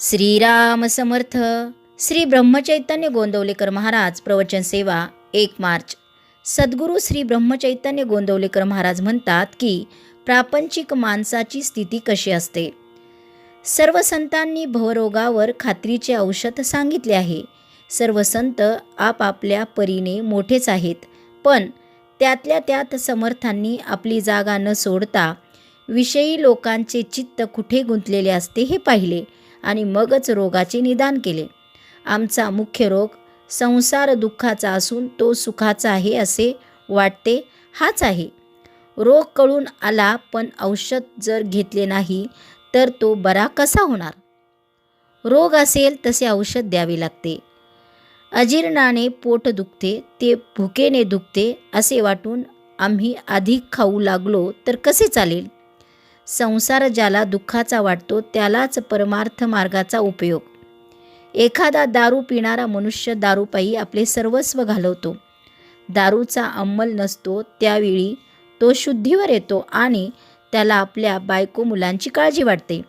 श्रीराम समर्थ. श्री ब्रह्मचैतन्य गोंदवलेकर महाराज प्रवचन सेवा एक मार्च. सद्गुरू श्री ब्रह्मचैतन्य गोंदवलेकर महाराज म्हणतात की प्रापंचिक माणसाची स्थिती कशी असते? सर्व संतांनी भवरोगावर खात्रीचे औषध सांगितले आहे. सर्व संत आपापल्या परीने मोठेच आहेत पण त्यातल्या त्यात समर्थांनी आपली जागा न सोडता विषयी लोकांचे चित्त कुठे गुंतलेले असते हे पाहिले. आणि मगच रोगाचे निदान केले. आमचा मुख्य रोग संसार दुःखाचा असून तो सुखाचा आहे असे वाटते हाच आहे. रोग कळून आला पण औषध जर घेतले नाही तर तो बरा कसा होणार? रोग असेल तसे औषध द्यावे लागते. अजीर्णाने पोट दुखते ते भुकेने दुखते असे वाटून आम्ही अधिक खाऊ लागलो तर कसे चालेल? संसार ज्याला दुःखाचा वाटतो त्यालाच परमार्थ मार्गाचा उपयोग. एखादा दारू पिणारा मनुष्य दारूपायी आपले सर्वस्व घालवतो. दारूचा अंमल नसतो त्यावेळी तो शुद्धीवर येतो आणि त्याला आपल्या बायको मुलांची काळजी वाटते.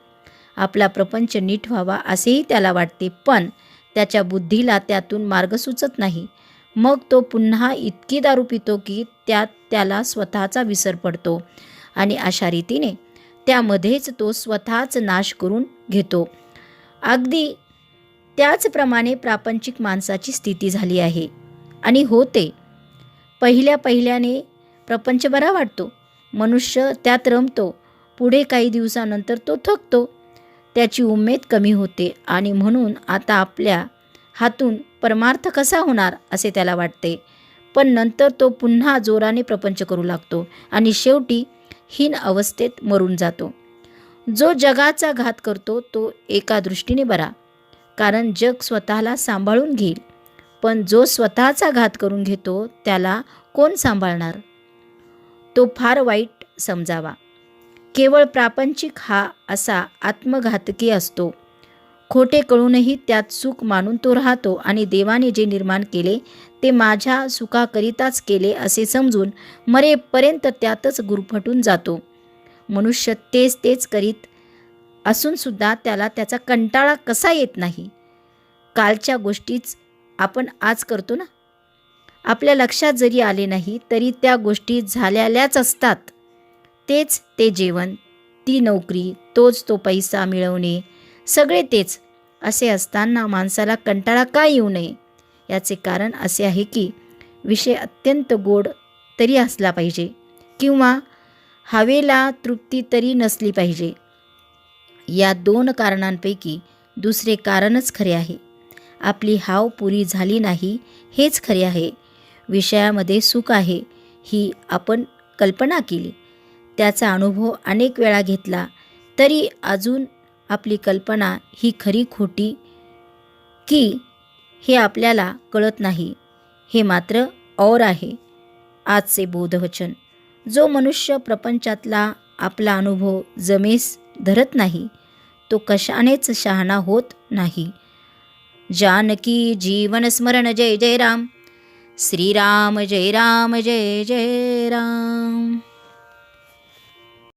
आपला प्रपंच नीट व्हावा असेही त्याला वाटते पण त्याच्या बुद्धीला त्यातून मार्ग सुचत नाही. मग तो पुन्हा इतकी दारू पितो की त्यात त्याला स्वतःचा विसर पडतो. आणि अशा रीतीने त्यामध्येच तो स्वतःच नाश करून घेतो. अगदी त्याचप्रमाणे प्रापंचिक माणसाची स्थिती झाली आहे. आणि होते. पहिल्या पहिल्याने प्रपंच बरा वाटतो. मनुष्य त्यात रमतो. पुढे काही दिवसानंतर तो थकतो. त्याची उमेद कमी होते आणि म्हणून आता आपल्या हातून परमार्थ कसा होणार असे त्याला वाटते. पण नंतर तो पुन्हा जोराने प्रपंच करू लागतो. आणि शेवटी हीन अवस्थेत मरून जातो. जो जगाचा घात करतो तो एका दृष्टीने बरा. कारण जग स्वतःला सांभाळून घेईल. पण जो स्वतःचा घात करून घेतो त्याला कोण सांभाळणार? तो फार वाईट समजावा. केवळ प्रापंचिक हा असा आत्मघातकी असतो. खोटे कळूनही त्यात सुख मानून तो राहतो आणि देवाने जे निर्माण केले ते माझ्या सुखाकरिताच केले असे समजून मरेपर्यंत त्यातच गुरफटून जातो. मनुष्य तेच तेच करीत असूनसुद्धा त्याला त्याचा कंटाळा कसा येत नाही? कालच्या गोष्टीच आपण आज करतो ना? आपल्या लक्षात जरी आले नाही तरी त्या गोष्टी झालेल्याच असतात. तेच ते जेवण. ती नोकरी तोच तो पैसा मिळवणे सगळे तेच असे असताना माणसाला कंटाळा का येऊ नये? याचे कारण असे आहे की विषय अत्यंत गोड तरी असला पाहिजे किंवा हवेला तृप्ती तरी नसली पाहिजे. या दोन कारणांपैकी दुसरे कारणच खरे आहे. आपली हाव पुरी झाली नाही हेच खरे आहे. विषयामध्ये सुख आहे ही आपण कल्पना केली. त्याचा अनुभव अनेक वेळा घेतला तरी अजून आपली कल्पना ही खरी खोटी की हे आपल्याला कळत नाही. हे मात्र और आहे. आजचे बोधवचन. जो मनुष्य प्रपंचातला आपला अनुभव जमेस धरत नाही तो कशानेच शहाणा होत नाही. जानकी जीवन स्मरण जय जय राम. श्रीराम जय राम जय जय राम.